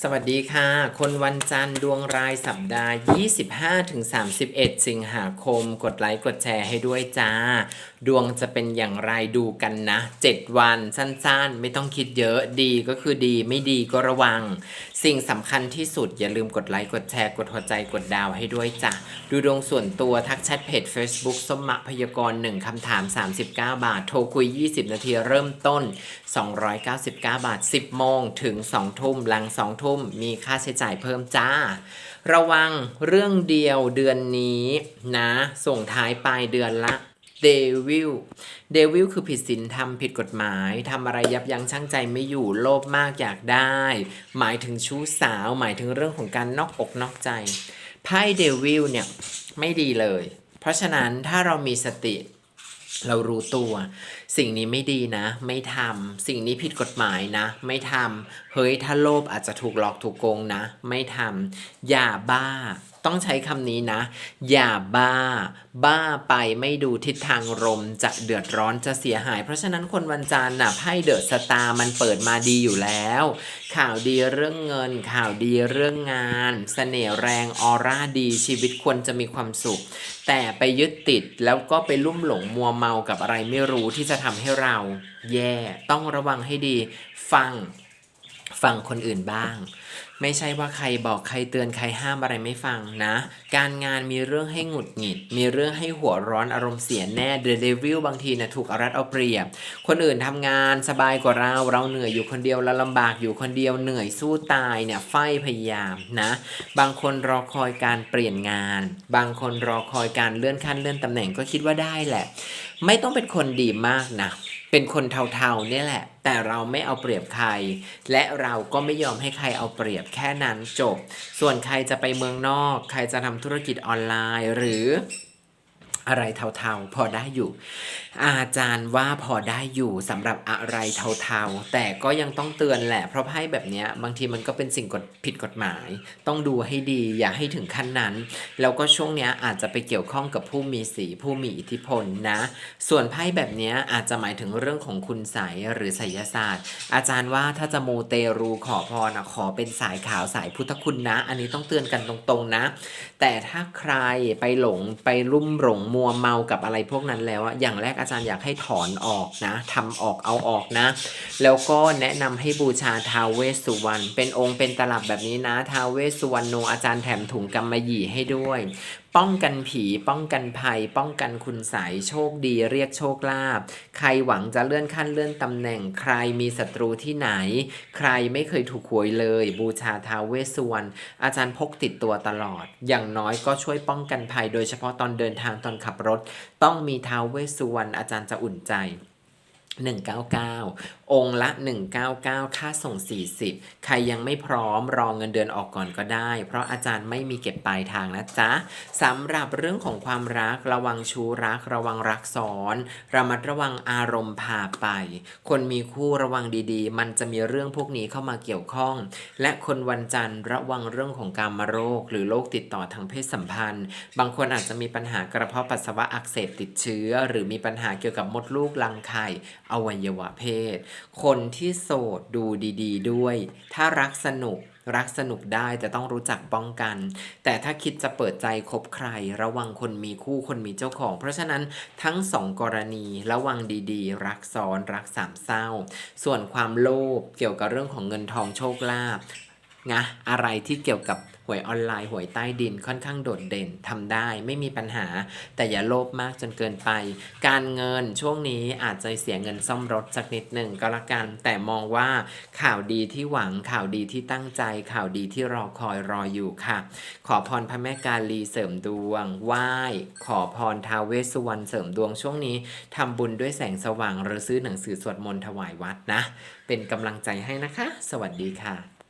สวัสดีค่ะ คนวันจันทร์ดวงรายสัปดาห์ 25-31 สิงหาคม กดไลค์กดแชร์ให้ด้วยจ้า ดวงจะเป็นอย่างไรดูกันนะ 7 วันสั้นๆ ไม่ต้องคิดเยอะดีก็คือดีไม่ดีก็ระวัง สิ่งสำคัญที่สุดอย่าลืมกดไลค์กดแชร์กดหัวใจกดดาวให้ด้วยจ้ะ ดูดวงส่วนตัวทักแชทเพจ Facebook สมมะพยากรณ์1คำถาม 39 บาท โทรคุย 20 นาทีเริ่มต้น 299 บาท 10โมงถึง2ทุ่มหลัง2ทุ่มมีค่าใช้จ่ายเพิ่มจ้า ระวังเรื่องเดียวเดือนนี้นะ ส่งท้ายปลายเดือนละเดวิลเดวิลคือผิดศีลธรรมผิดกฎหมายทำอะไรยับยั้งชั่งใจไม่อยู่โลภมากอยากได้ หมายถึงชู้สาว หมายถึงเรื่องของการนอกอกนอกใจไพ่เดวิลเนี่ยไม่ดีเลย เพราะฉะนั้นถ้าเรามีสติ เรารู้ตัว สิ่งนี้ไม่ดีนะ ไม่ทำสิ่งนี้ผิดกฎหมายนะ ไม่ทำเฮ้ยถ้าโลภอาจจะถูกหลอกถูกโกงนะ ไม่ทำอย่าบ้า ต้องใช้คำนี้นะ อย่าบ้า บ้าไปไม่ดูทิศทางลมจะเดือดร้อนจะเสียหาย เพราะฉะนั้นคนวันจันทร์น่ะไพ่เดอะสตาร์มันเปิดมาดีอยู่แล้ว ข่าวดีเรื่องเงิน ข่าวดีเรื่องงานเสน่ห์แรงออร่าดีชีวิตควรจะมีความสุข แต่ไปยึดติดแล้วก็ไปลุ่มหลงมัวเมากับอะไรไม่รู้ที่จะทำให้เรา แย่ ต้องระวังให้ดี ฟัง ฟังคนอื่นบ้าง ไม่ใช่ว่าใครบอกใครเตือนใครห้ามอะไรไม่ฟังนะ การงานมีเรื่องให้หงุดหงิด มีเรื่องให้หัวร้อนอารมณ์เสียแน่เดอะเวิลบางทีนะถูกเอารัดเอาเปรียบ คนอื่นทำงานสบายกว่าเรา เราเหนื่อยอยู่คนเดียวเราลำบากอยู่คนเดียวเหนื่อยสู้ตายเนี่ยไฟพยายามนะ บางคนรอคอยการเปลี่ยนงาน บางคนรอคอยการเลื่อนขั้นเลื่อนตำแหน่งก็คิดว่าได้แหละ ไม่ต้องเป็นคนดีมากนะ เป็นคนเทาๆเนี่ยแหละ แต่เราไม่เอาเปรียบใคร และเราก็ไม่ยอมให้ใครเอาเปรียบแค่นั้นจบ ส่วนใครจะไปเมืองนอก ใครจะทำธุรกิจออนไลน์หรือ อะไรเทาๆ พอได้อยู่ อาจารย์ว่าพอได้อยู่สำหรับอะไรเทาๆ แต่ก็ยังต้องเตือนแหละ เพราะไพ่แบบนี้บางทีมันก็เป็นสิ่งกฎผิดกฎหมาย ต้องดูให้ดีอย่าให้ถึงขั้นนั้น แล้วก็ช่วงนี้อาจจะไปเกี่ยวข้องกับผู้มีสีผู้มีอิทธิพลนะ ส่วนไพ่แบบนี้อาจจะหมายถึงเรื่องของคุณไสยหรือไสยศาสตร์ อาจารย์ว่าถ้าจะมูเตรูขอพรนะขอเป็นสายขาวสายพุทธคุณนะ อันนี้ต้องเตือนกันตรงๆนะ แต่ถ้าใครไปหลงไปลุ่มหลงมัวเมากับอะไรพวกนั้นแล้วอะอย่างแรกอาจารย์อยากให้ถอนออกนะทำออกเอาออกนะ แล้วก็แนะนำให้บูชาทาวเวสสุวรรณเป็นองค์เป็นตลับแบบนี้นะทาวเวสสุวรรณโนอาจารย์แถมถุงกำมะหยี่ให้ด้วย ป้องกันผีป้องกันภัย ป้องกันคุณใสยโชคดี เรียกโชคลาภใครหวังจะเลื่อนขั้นเลื่อนตำแหน่ง ใครมีศัตรูที่ไหน ใครไม่เคยถูกหวยเลย บูชาท้าวเวสสุวรรณอาจารย์พกติดตัวตลอด อย่างน้อยก็ช่วยป้องกันภัย โดยเฉพาะตอนเดินทางตอนขับรถ ต้องมีท้าวเวสสุวรรณอาจารย์จะอุ่นใจ 199 องค์ละ 199 ค่าส่ง 40 ใครยังไม่พร้อมรอเงินเดือนออกก่อนก็ได้ เพราะอาจารย์ไม่มีเก็บปลายทางนะจ๊ะสำหรับเรื่องของความรักระวังชู้รัก ระวังรักซ้อนระมัดระวังอารมณ์พาไป คนมีคู่ระวังดีๆ มันจะมีเรื่องพวกนี้เข้ามาเกี่ยวข้อง และคนวันจันทร์ระวังเรื่องของการมาโรค หรือโรคติดต่อทางเพศสัมพันธ์ บางคนอาจจะมีปัญหากระเพาะปัสสาวะอักเสบติดเชื้อ หรือมีปัญหาเกี่ยวกับมดลูกรังไข่อวัยวะเพศ คนที่โสดดูดี ๆ ด้วย ถ้ารักสนุกรักสนุกได้แต่ต้องรู้จักป้องกัน แต่ถ้าคิดจะเปิดใจคบใคร ระวังคนมีคู่คนมีเจ้าของ เพราะฉะนั้นทั้งสองกรณีระวังดีๆ รักซ้อนรักสามเศร้า ส่วนความโลภเกี่ยวกับเรื่องของเงินทองโชคลาภ นะอะไรที่เกี่ยวกับหวยออนไลน์หวยใต้ดินค่อนข้างโดดเด่นทำได้ไม่มีปัญหา แต่อย่าโลภมากจนเกินไป การเงินช่วงนี้อาจจะเสียเงินซ่อมรถสักนิดหนึ่งก็แล้วกัน แต่มองว่าข่าวดีที่หวังข่าวดีที่ตั้งใจข่าวดีที่รอคอยรออยู่ค่ะ ขอพรพระแม่กาลีเสริมดวงไหว้ขอพรท้าวเวสสุวรรณเสริมดวงช่วงนี้ทำบุญด้วยแสงสว่างหรือซื้อหนังสือสวดมนต์ถวายวัดนะ เป็นกำลังใจให้นะคะ สวัสดีค่ะ